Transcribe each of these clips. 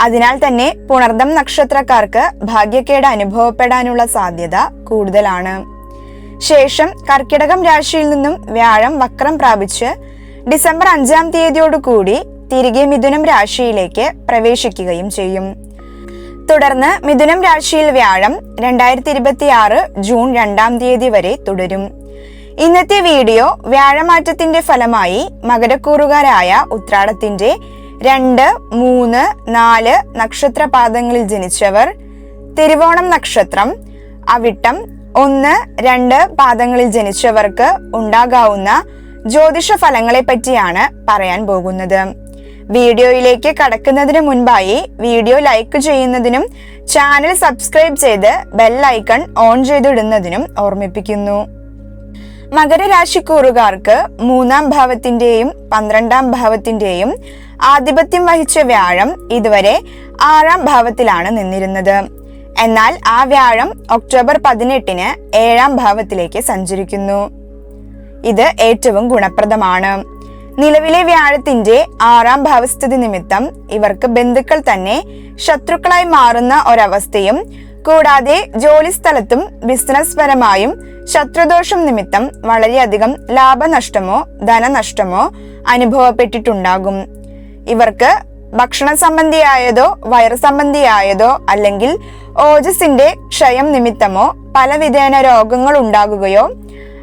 അതിനാൽ തന്നെ പുണർദം നക്ഷത്രക്കാർക്ക് ഭാഗ്യക്കേട് അനുഭവപ്പെടാനുള്ള സാധ്യത കൂടുതലാണ്. ശേഷം കർക്കിടകം രാശിയിൽ നിന്നും വ്യാഴം വക്രം പ്രാപിച്ച് ഡിസംബർ അഞ്ചാം തീയതിയോടുകൂടി തിരികെ മിഥുനം രാശിയിലേക്ക് പ്രവേശിക്കുകയും ചെയ്യും. തുടർന്ന് മിഥുനം രാശിയിൽ വ്യാഴം രണ്ടായിരത്തി ഇരുപത്തി ആറ് ജൂൺ രണ്ടാം തീയതി വരെ തുടരും. ഇന്നത്തെ വീഡിയോ വ്യാഴമാറ്റത്തിന്റെ ഫലമായി മകരക്കൂറുകാരായ ഉത്രാടത്തിന്റെ രണ്ട് മൂന്ന് നാല് നക്ഷത്രപാദങ്ങളിൽ ജനിച്ചവർ. തിരുവോണം നക്ഷത്രം. അവിട്ടം. ഒന്ന് രണ്ട് പാദങ്ങളിൽ ജനിച്ചവർക്ക് ഉണ്ടാകാവുന്ന ജ്യോതിഷ ഫലങ്ങളെ പറ്റിയാണ് പറയാൻ പോകുന്നത്. വീഡിയോയിലേക്ക് കടക്കുന്നതിന് മുൻപായി വീഡിയോ ലൈക്ക് ചെയ്യുന്നതിനും ചാനൽ സബ്സ്ക്രൈബ് ചെയ്ത് ബെൽ ഐക്കൺ ഓൺ ചെയ്തിടുന്നതിനും ഓർമ്മിപ്പിക്കുന്നു. മകരരാശിക്കൂറുകാർക്ക് മൂന്നാം ഭാവത്തിന്റെയും പന്ത്രണ്ടാം ഭാവത്തിന്റെയും ആധിപത്യം വഹിച്ച വ്യാഴം ഇതുവരെ ആറാം ഭാവത്തിലാണ് നിന്നിരുന്നത്. എന്നാൽ ആ വ്യാഴം ഒക്ടോബർ പതിനെട്ടിന് ഏഴാം ഭാവത്തിലേക്ക് സഞ്ചരിക്കുന്നു. ഇത് ഏറ്റവും ഗുണപ്രദമാണ്. നിലവിലെ വ്യാഴത്തിന്റെ ആറാം ഭാവസ്ഥിതി നിമിത്തം ഇവർക്ക് ബന്ധുക്കൾ തന്നെ ശത്രുക്കളായി മാറുന്ന ഒരവസ്ഥയും കൂടാതെ ജോലിസ്ഥലത്തും ബിസിനസ് പരമായും ശത്രുദോഷം നിമിത്തം വളരെയധികം ലാഭനഷ്ടമോ ധനനഷ്ടമോ അനുഭവപ്പെട്ടിട്ടുണ്ടാകും. ഇവർക്ക് ഭക്ഷണ സംബന്ധിയായതോ വയറു സംബന്ധിയായതോ അല്ലെങ്കിൽ ഓജസിന്റെ ക്ഷയം നിമിത്തമോ പലവിധേന രോഗങ്ങൾ ഉണ്ടാകുകയോ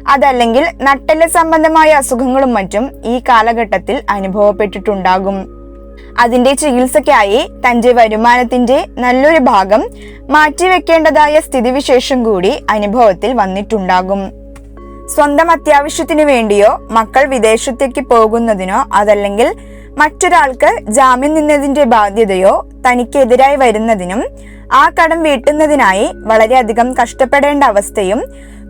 അതല്ലെങ്കിൽ നട്ടെല്ല് സംബന്ധമായ അസുഖങ്ങളും മറ്റും ഈ കാലഘട്ടത്തിൽ അനുഭവപ്പെട്ടിട്ടുണ്ടാകും. അതിന്റെ ചികിത്സയ്ക്കായി തന്റെ വരുമാനത്തിന്റെ നല്ലൊരു ഭാഗം മാറ്റിവെക്കേണ്ടതായ സ്ഥിതിവിശേഷം കൂടി അനുഭവത്തിൽ വന്നിട്ടുണ്ടാകും. സ്വന്തം അത്യാവശ്യത്തിനു വേണ്ടിയോ മക്കൾ വിദേശത്തേക്ക് പോകുന്നതിനോ അതല്ലെങ്കിൽ മറ്റൊരാൾക്ക് ജാമ്യം നിന്നതിന്റെ ബാധ്യതയോ തനിക്കെതിരായി വരുന്നതിനും ആ കടം വീട്ടുന്നതിനായി വളരെയധികം കഷ്ടപ്പെടേണ്ട അവസ്ഥയും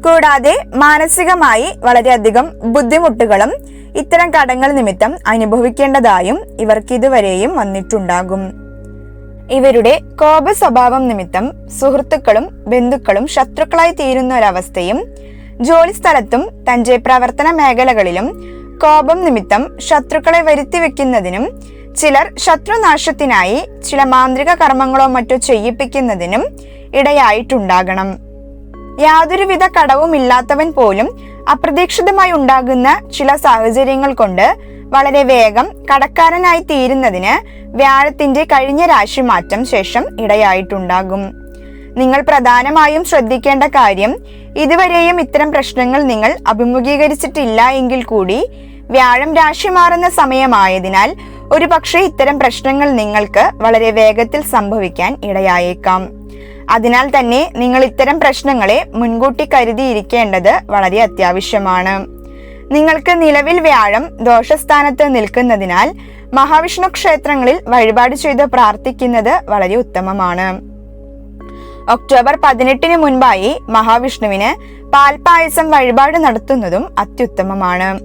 കൂടാതെ മാനസികമായി വളരെയധികം ബുദ്ധിമുട്ടുകളും ഇത്തരം കടങ്ങൾ നിമിത്തം അനുഭവിക്കേണ്ടതായും ഇവർക്ക് ഇതുവരെയും വന്നിട്ടുണ്ടാകും. ഇവരുടെ കോപ സ്വഭാവം നിമിത്തം സുഹൃത്തുക്കളും ബന്ധുക്കളും ശത്രുക്കളായി തീരുന്ന ഒരവസ്ഥയും ജോലിസ്ഥലത്തും തന്റെ പ്രവർത്തന മേഖലകളിലും കോപം നിമിത്തം ശത്രുക്കളെ വരുത്തി വെക്കുന്നതിനും ചിലർ ശത്രുനാശത്തിനായി ചില മാന്ത്രിക കർമ്മങ്ങളോ മറ്റോ ചെയ്യിപ്പിക്കുന്നതിനും ഇടയായിട്ടുണ്ടാകണം. യാതൊരുവിധ കടവുമില്ലാത്തവൻ പോലും അപ്രതീക്ഷിതമായി ഉണ്ടാകുന്ന ചില സാഹചര്യങ്ങൾ കൊണ്ട് വളരെ വേഗം കടക്കാരനായി തീരുന്നതിന് വ്യാഴത്തിന്റെ കഴിഞ്ഞ രാശി മാറ്റം ശേഷം ഇടയായിട്ടുണ്ടാകും. നിങ്ങൾ പ്രധാനമായും ശ്രദ്ധിക്കേണ്ട കാര്യം ഇതുവരെയും ഇത്തരം പ്രശ്നങ്ങൾ നിങ്ങൾ അഭിമുഖീകരിച്ചിട്ടില്ല എങ്കിൽ കൂടി വ്യാഴം രാശി മാറുന്ന സമയമായതിനാൽ ഒരു പക്ഷേ ഇത്തരം പ്രശ്നങ്ങൾ നിങ്ങൾക്ക് വളരെ വേഗത്തിൽ സംഭവിക്കാൻ ഇടയായേക്കാം. അതിനാൽ തന്നെ നിങ്ങൾ ഇത്തരം പ്രശ്നങ്ങളെ മുൻകൂട്ടി കരുതിയിരിക്കേണ്ടത് വളരെ അത്യാവശ്യമാണ്. നിങ്ങൾക്ക് നിലവിൽ വ്യാഴം ദോഷസ്ഥാനത്ത് നിൽക്കുന്നതിനാൽ മഹാവിഷ്ണു ക്ഷേത്രങ്ങളിൽ വഴിപാട് ചെയ്ത് പ്രാർത്ഥിക്കുന്നത് വളരെ ഉത്തമമാണ്. ഒക്ടോബർ പതിനെട്ടിന് മുൻപായി മഹാവിഷ്ണുവിന് പാൽപായസം വഴിപാട് നടത്തുന്നതും അത്യുത്തമമാണ്.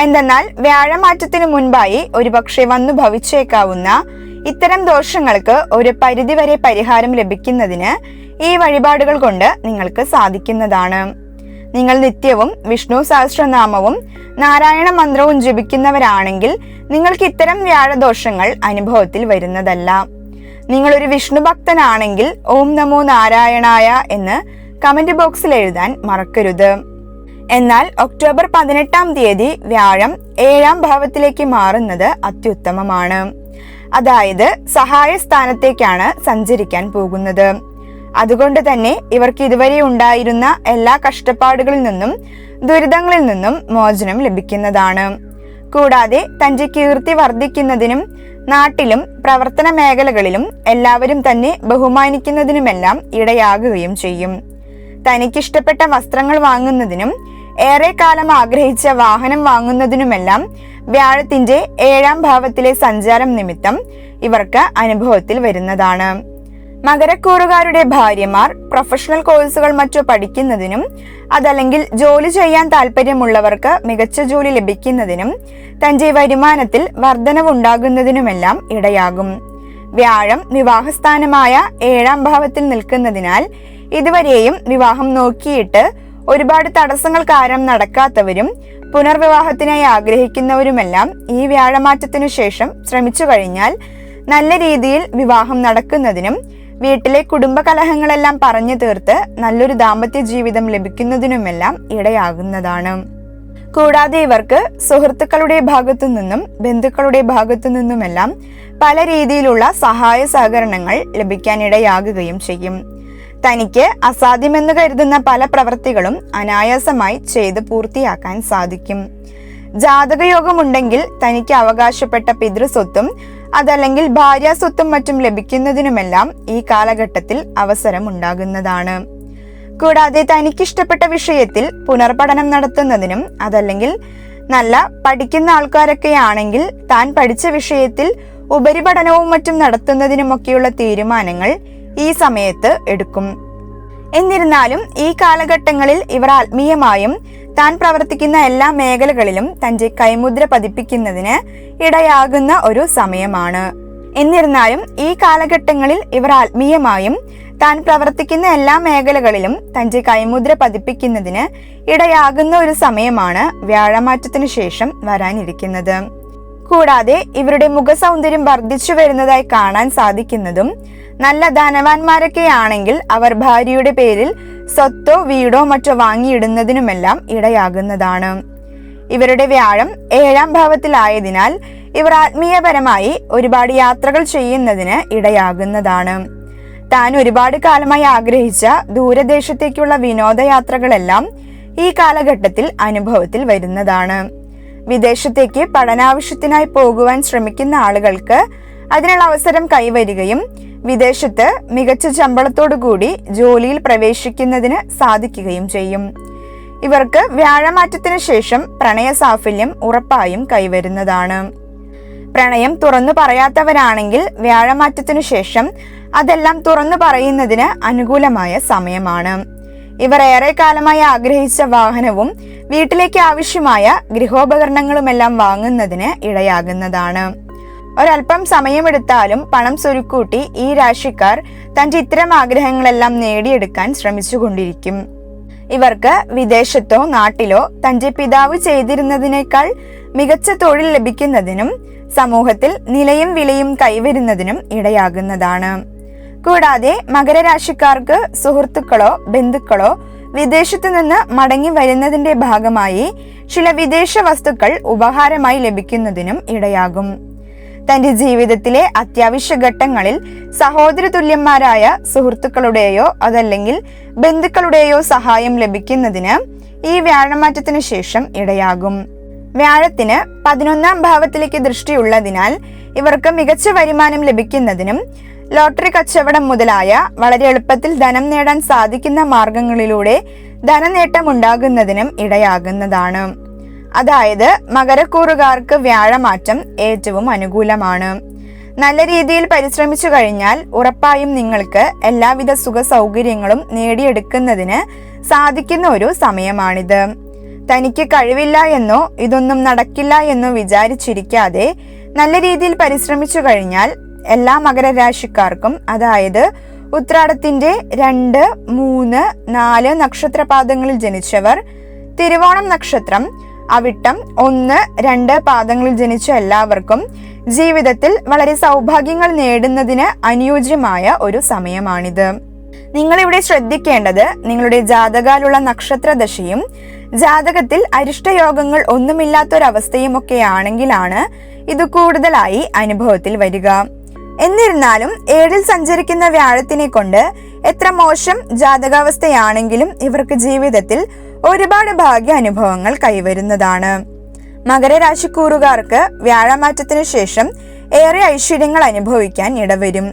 എന്തെന്നാൽ വ്യാഴമാറ്റത്തിനു മുൻപായി ഒരുപക്ഷെ വന്നു ഭവിച്ചേക്കാവുന്ന ഇത്തരം ദോഷങ്ങൾക്ക് ഒരു പരിധിവരെ പരിഹാരം ലഭിക്കുന്നതിന് ഈ വഴിപാടുകൾ കൊണ്ട് നിങ്ങൾക്ക് സാധിക്കുന്നതാണ്. നിങ്ങൾ നിത്യവും വിഷ്ണു സഹസ്രനാമവും നാരായണ മന്ത്രവും ജപിക്കുന്നവരാണെങ്കിൽ നിങ്ങൾക്ക് ഇത്തരം വ്യാഴദോഷങ്ങൾ അനുഭവത്തിൽ വരുന്നതല്ല. നിങ്ങൾ ഒരു വിഷ്ണു ഭക്തനാണെങ്കിൽ ഓം നമോ നാരായണായ എന്ന് കമന്റ് ബോക്സിൽ എഴുതാൻ മറക്കരുത്. എന്നാൽ ഒക്ടോബർ പതിനെട്ടാം തീയതി വ്യാഴം ഏഴാം ഭാവത്തിലേക്ക് മാറുന്നത് അത്യുത്തമമാണ്. അതായത് സഹായ സ്ഥാനത്തേക്കാണ് സഞ്ചരിക്കാൻ പോകുന്നത്. അതുകൊണ്ട് തന്നെ ഇവർക്ക് ഇതുവരെ ഉണ്ടായിരുന്ന എല്ലാ കഷ്ടപ്പാടുകളിൽ നിന്നും ദുരിതങ്ങളിൽ നിന്നും മോചനം ലഭിക്കുന്നതാണ്. കൂടാതെ തന്റെ കീർത്തി വർദ്ധിക്കുന്നതിനും നാട്ടിലും പ്രവർത്തന മേഖലകളിലും എല്ലാവരും തന്നെ ബഹുമാനിക്കുന്നതിനുമെല്ലാം ഇടയാകുകയും ചെയ്യും. തനിക്കിഷ്ടപ്പെട്ട വസ്ത്രങ്ങൾ വാങ്ങുന്നതിനും ഏറെ കാലം ആഗ്രഹിച്ച വാഹനം വാങ്ങുന്നതിനുമെല്ലാം വ്യാഴത്തിന്റെ ഏഴാം ഭാവത്തിലെ സഞ്ചാരം നിമിത്തം ഇവർക്ക് അനുഭവത്തിൽ വരുന്നതാണ്. മകരക്കൂറുകാരുടെ ഭാര്യമാർ പ്രൊഫഷണൽ കോഴ്സുകൾ മറ്റോ പഠിക്കുന്നതിനും അതല്ലെങ്കിൽ ജോലി ചെയ്യാൻ താല്പര്യമുള്ളവർക്ക് മികച്ച ജോലി ലഭിക്കുന്നതിനും തന്റെ വരുമാനത്തിൽ വർധനവുണ്ടാകുന്നതിനുമെല്ലാം ഇടയാകും. വ്യാഴം വിവാഹസ്ഥാനമായ ഏഴാം ഭാവത്തിൽ നിൽക്കുന്നതിനാൽ ഇതുവരെയും വിവാഹം നോക്കിയിട്ട് ഒരുപാട് തടസ്സങ്ങൾ കാരണം നടക്കാത്തവരും പുനർവിവാഹത്തിനായി ആഗ്രഹിക്കുന്നവരുമെല്ലാം ഈ വ്യാഴമാറ്റത്തിനു ശേഷം ശ്രമിച്ചു കഴിഞ്ഞാൽ നല്ല രീതിയിൽ വിവാഹം നടക്കുന്നതിനും വീട്ടിലെ കുടുംബകലഹങ്ങളെല്ലാം പറഞ്ഞു തീർത്ത് നല്ലൊരു ദാമ്പത്യ ജീവിതം ലഭിക്കുന്നതിനുമെല്ലാം ഇടയാകുന്നതാണ്. കൂടാതെ ഇവർക്ക് സുഹൃത്തുക്കളുടെ ഭാഗത്തു നിന്നും ബന്ധുക്കളുടെ ഭാഗത്തു നിന്നുമെല്ലാം പല രീതിയിലുള്ള സഹായ സഹകരണങ്ങൾ ലഭിക്കാനിടയാകുകയും ചെയ്യും. തനിക്ക് അസാധ്യമെന്ന് കരുതുന്ന പല പ്രവൃത്തികളും അനായാസമായി ചെയ്ത് പൂർത്തിയാക്കാൻ സാധിക്കും. ജാതകയോഗമുണ്ടെങ്കിൽ തനിക്ക് അവകാശപ്പെട്ട പിതൃസ്വത്തും അതല്ലെങ്കിൽ ഭാര്യാസ്വത്തും മറ്റും ലഭിക്കുന്നതിനുമെല്ലാം ഈ കാലഘട്ടത്തിൽ അവസരം ഉണ്ടാകുന്നതാണ് കൂടാതെ തനിക്കിഷ്ടപ്പെട്ട വിഷയത്തിൽ പുനർപഠനം നടത്തുന്നതിനും അതല്ലെങ്കിൽ നല്ല പഠിക്കുന്ന ആൾക്കാരൊക്കെയാണെങ്കിൽ താൻ പഠിച്ച വിഷയത്തിൽ ഉപരിപഠനവും മറ്റും നടത്തുന്നതിനുമൊക്കെയുള്ള തീരുമാനങ്ങൾ ഈ സമയത്ത് എടുക്കും. എന്നിരുന്നാലും ഈ കാലഘട്ടങ്ങളിൽ ഇവർ ആത്മീയമായും താൻ പ്രവർത്തിക്കുന്ന എല്ലാ മേഖലകളിലും തന്റെ കൈമുദ്ര പതിപ്പിക്കുന്നതിന് ഇടയാകുന്ന ഒരു സമയമാണ്. എന്നിരുന്നാലും ഈ കാലഘട്ടങ്ങളിൽ ഇവർ ആത്മീയമായും താൻ പ്രവർത്തിക്കുന്ന എല്ലാ മേഖലകളിലും തന്റെ കൈമുദ്ര പതിപ്പിക്കുന്നതിന് ഇടയാകുന്ന ഒരു സമയമാണ് വ്യാഴമാറ്റത്തിനു ശേഷം വരാനിരിക്കുന്നത്. കൂടാതെ ഇവരുടെ മുഖസൗന്ദര്യം വർദ്ധിച്ചു വരുന്നതായി കാണാൻ സാധിക്കുന്നതും നല്ല ധനവാന്മാരൊക്കെ ആണെങ്കിൽ അവർ ഭാര്യയുടെ പേരിൽ സ്വത്തോ വീടോ മറ്റോ വാങ്ങിയിടുന്നതിനുമെല്ലാം ഇടയാകുന്നതാണ്. ഇവരുടെ വ്യാഴം ഏഴാം ഭാവത്തിലായതിനാൽ ഇവർ ആത്മീയപരമായി ഒരുപാട് യാത്രകൾ ചെയ്യുന്നതിന് ഇടയാകുന്നതാണ്. താൻ ഒരുപാട് കാലമായി ആഗ്രഹിച്ച ദൂരദേശത്തേക്കുള്ള വിനോദയാത്രകളെല്ലാം ഈ കാലഘട്ടത്തിൽ അനുഭവത്തിൽ വരുന്നതാണ്. വിദേശത്തേക്ക് പഠനാവശ്യത്തിനായി പോകുവാൻ ശ്രമിക്കുന്ന ആളുകൾക്ക് അതിനുള്ള അവസരം കൈവരികയും വിദേശത്ത് മികച്ച ശമ്പളത്തോടുകൂടി ജോലിയിൽ പ്രവേശിക്കുന്നതിന് സാധിക്കുകയും ചെയ്യും. ഇവർക്ക് വ്യാഴമാറ്റത്തിന് ശേഷം പ്രണയ സാഫല്യം ഉറപ്പായും കൈവരുന്നതാണ്. പ്രണയം തുറന്നു പറയാത്തവരാണെങ്കിൽ വ്യാഴമാറ്റത്തിനു ശേഷം അതെല്ലാം തുറന്നു പറയുന്നതിന് അനുകൂലമായ സമയമാണ്. ഇവർ ഏറെക്കാലമായി ആഗ്രഹിച്ച വാഹനവും വീട്ടിലേക്ക് ആവശ്യമായ ഗൃഹോപകരണങ്ങളുമെല്ലാം വാങ്ങുന്നതിന് ഇടയാകുന്നതാണ്. ഒരല്പം സമയമെടുത്താലും പണം സ്വരുക്കൂട്ടി ഈ രാശിക്കാർ തന്റെ ഇത്തരം ആഗ്രഹങ്ങളെല്ലാം നേടിയെടുക്കാൻ ശ്രമിച്ചുകൊണ്ടിരിക്കും. ഇവർക്ക് വിദേശത്തോ നാട്ടിലോ തന്റെ പിതാവ് ചെയ്തിരുന്നതിനേക്കാൾ മികച്ച തൊഴിൽ ലഭിക്കുന്നതിനും സമൂഹത്തിൽ നിലയും വിലയും കൈവരുന്നതിനും ഇടയാകുന്നതാണ്. കൂടാതെ മകരരാശിക്കാർക്ക് സുഹൃത്തുക്കളോ ബന്ധുക്കളോ വിദേശത്തു നിന്ന് മടങ്ങി വരുന്നതിന്റെ ഭാഗമായി ചില വിദേശ വസ്തുക്കൾ ഉപഹാരമായി ലഭിക്കുന്നതിനും ഇടയാകും. തന്റെ ജീവിതത്തിലെ അത്യാവശ്യ ഘട്ടങ്ങളിൽ സഹോദര തുല്യന്മാരായ സുഹൃത്തുക്കളുടെയോ അതല്ലെങ്കിൽ ബന്ധുക്കളുടെയോ സഹായം ലഭിക്കുന്നതിന് ഈ വ്യാഴമാറ്റത്തിന് ശേഷം ഇടയാകും. വ്യാഴത്തിന് പതിനൊന്നാം ഭാവത്തിലേക്ക് ദൃഷ്ടിയുള്ളതിനാൽ ഇവർക്ക് മികച്ച വരുമാനം ലഭിക്കുന്നതിനും ലോട്ടറി കച്ചവടം മുതലായ വളരെ എളുപ്പത്തിൽ ധനം നേടാൻ സാധിക്കുന്ന മാർഗങ്ങളിലൂടെ ധനനേട്ടം ഉണ്ടാകുന്നതിനും ഇടയാകുന്നതാണ്. അതായത് മകരക്കൂറുകാർക്ക് വ്യാഴമാറ്റം ഏറ്റവും അനുകൂലമാണ്. നല്ല രീതിയിൽ പരിശ്രമിച്ചു കഴിഞ്ഞാൽ ഉറപ്പായും നിങ്ങൾക്ക് എല്ലാവിധ സുഖ സൗകര്യങ്ങളും നേടിയെടുക്കുന്നതിന് സാധിക്കുന്ന ഒരു സമയമാണിത്. തനിക്ക് കഴിവില്ല എന്നോ ഇതൊന്നും നടക്കില്ല എന്നോ വിചാരിച്ചിരിക്കാതെ നല്ല രീതിയിൽ പരിശ്രമിച്ചു കഴിഞ്ഞാൽ എല്ലാ മകരരാശിക്കാർക്കും അതായത് ഉത്രാടത്തിന്റെ രണ്ട് മൂന്ന് നാല് നക്ഷത്രപാദങ്ങളിൽ ജനിച്ചവർ തിരുവോണം നക്ഷത്രം അവിട്ടം ഒന്ന് രണ്ട് പാദങ്ങളിൽ ജനിച്ച എല്ലാവർക്കും ജീവിതത്തിൽ വളരെ സൗഭാഗ്യങ്ങൾ നേടുന്നതിന് അനുയോജ്യമായ ഒരു സമയമാണിത്. നിങ്ങളിവിടെ ശ്രദ്ധിക്കേണ്ടത് നിങ്ങളുടെ ജാതകാലുള്ള നക്ഷത്രദശയും ജാതകത്തിൽ അരിഷ്ടയോഗങ്ങൾ ഒന്നുമില്ലാത്തൊരവസ്ഥയും ഒക്കെ ആണെങ്കിലാണ് ഇത് കൂടുതലായി അനുഭവത്തിൽ വരിക. എന്നിരുന്നാലും ഏഴിൽ സഞ്ചരിക്കുന്ന വ്യാഴത്തിനെ കൊണ്ട് എത്ര മോശം ജാതകാവസ്ഥയാണെങ്കിലും ഇവർക്ക് ജീവിതത്തിൽ ഒരുപാട് ഭാഗ്യ അനുഭവങ്ങൾ കൈവരുന്നതാണ്. മകരരാശിക്കൂറുകാർക്ക് വ്യാഴമാറ്റത്തിനു ശേഷം ഏറെ ഐശ്വര്യങ്ങൾ അനുഭവിക്കാൻ ഇടവരും.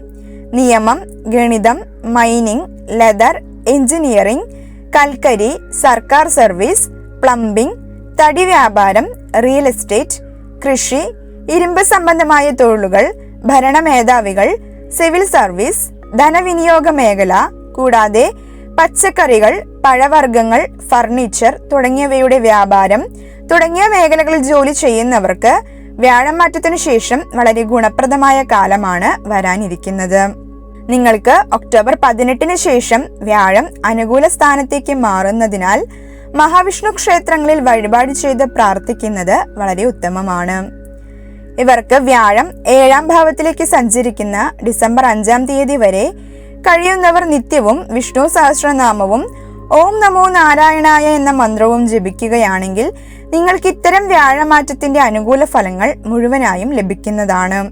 നിയമം ഗണിതം മൈനിങ് ലെതർ എഞ്ചിനീയറിംഗ് കൽക്കരി സർക്കാർ സർവീസ് പ്ലംബിംഗ് തടി വ്യാപാരം റിയൽ എസ്റ്റേറ്റ് കൃഷി ഇരുമ്പ് സംബന്ധമായ തൊഴിലുകൾ ഭരണമേധാവികൾ സിവിൽ സർവീസ് ധനവിനിയോഗ മേഖല കൂടാതെ പച്ചക്കറികൾ പഴവർഗങ്ങൾ ഫർണിച്ചർ തുടങ്ങിയവയുടെ വ്യാപാരം തുടങ്ങിയ മേഖലകളിൽ ജോലി ചെയ്യുന്നവർക്ക് വ്യാഴം മാറ്റത്തിനു ശേഷം വളരെ ഗുണപ്രദമായ കാലമാണ് വരാനിരിക്കുന്നത്. നിങ്ങൾക്ക് ഒക്ടോബർ പതിനെട്ടിന് ശേഷം വ്യാഴം അനുകൂല സ്ഥാനത്തേക്ക് മാറുന്നതിനാൽ മഹാവിഷ്ണു ക്ഷേത്രങ്ങളിൽ വഴിപാട് ചെയ്ത് പ്രാർത്ഥിക്കുന്നത് വളരെ ഉത്തമമാണ്. ഇവർക്ക് വ്യാഴം ഏഴാം ഭാവത്തിലേക്ക് സഞ്ചരിക്കുന്ന ഡിസംബർ അഞ്ചാം തീയതി വരെ കഴിയുന്നവർ നിത്യവും വിഷ്ണു സഹസ്രനാമവും ഓം നമോ നാരായണായ എന്ന മന്ത്രവും ജപിക്കുകയാണെങ്കിൽ നിങ്ങൾക്ക് ഇത്തരം വ്യാഴമാറ്റത്തിന്റെ അനുകൂല ഫലങ്ങൾ മുഴുവനായും ലഭിക്കുന്നതാണ്.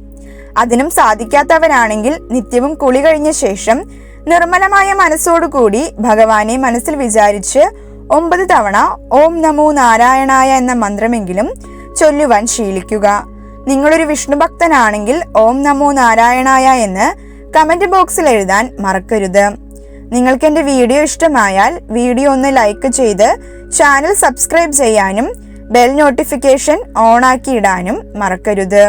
അതിനും സാധിക്കാത്തവരാണെങ്കിൽ നിത്യവും കുളി കഴിഞ്ഞ ശേഷം നിർമ്മലമായ മനസ്സോടുകൂടി ഭഗവാനെ മനസ്സിൽ വിചാരിച്ച് ഒമ്പത് തവണ ഓം നമോ നാരായണായ എന്ന മന്ത്രമെങ്കിലും ചൊല്ലുവാൻ ശീലിക്കുക. നിങ്ങളൊരു വിഷ്ണു ഭക്തനാണെങ്കിൽ ഓം നമോ നാരായണായ എന്ന് കമന്റ് ബോക്സിൽ എഴുതാൻ മറക്കരുത്. നിങ്ങൾക്ക് എന്റെ വീഡിയോ ഇഷ്ടമായാൽ വീഡിയോ ഒന്ന് ലൈക്ക് ചെയ്ത് ചാനൽ സബ്സ്ക്രൈബ് ചെയ്യാനും ബെൽ നോട്ടിഫിക്കേഷൻ ഓൺ ആക്കി ഇടാനും മറക്കരുത്.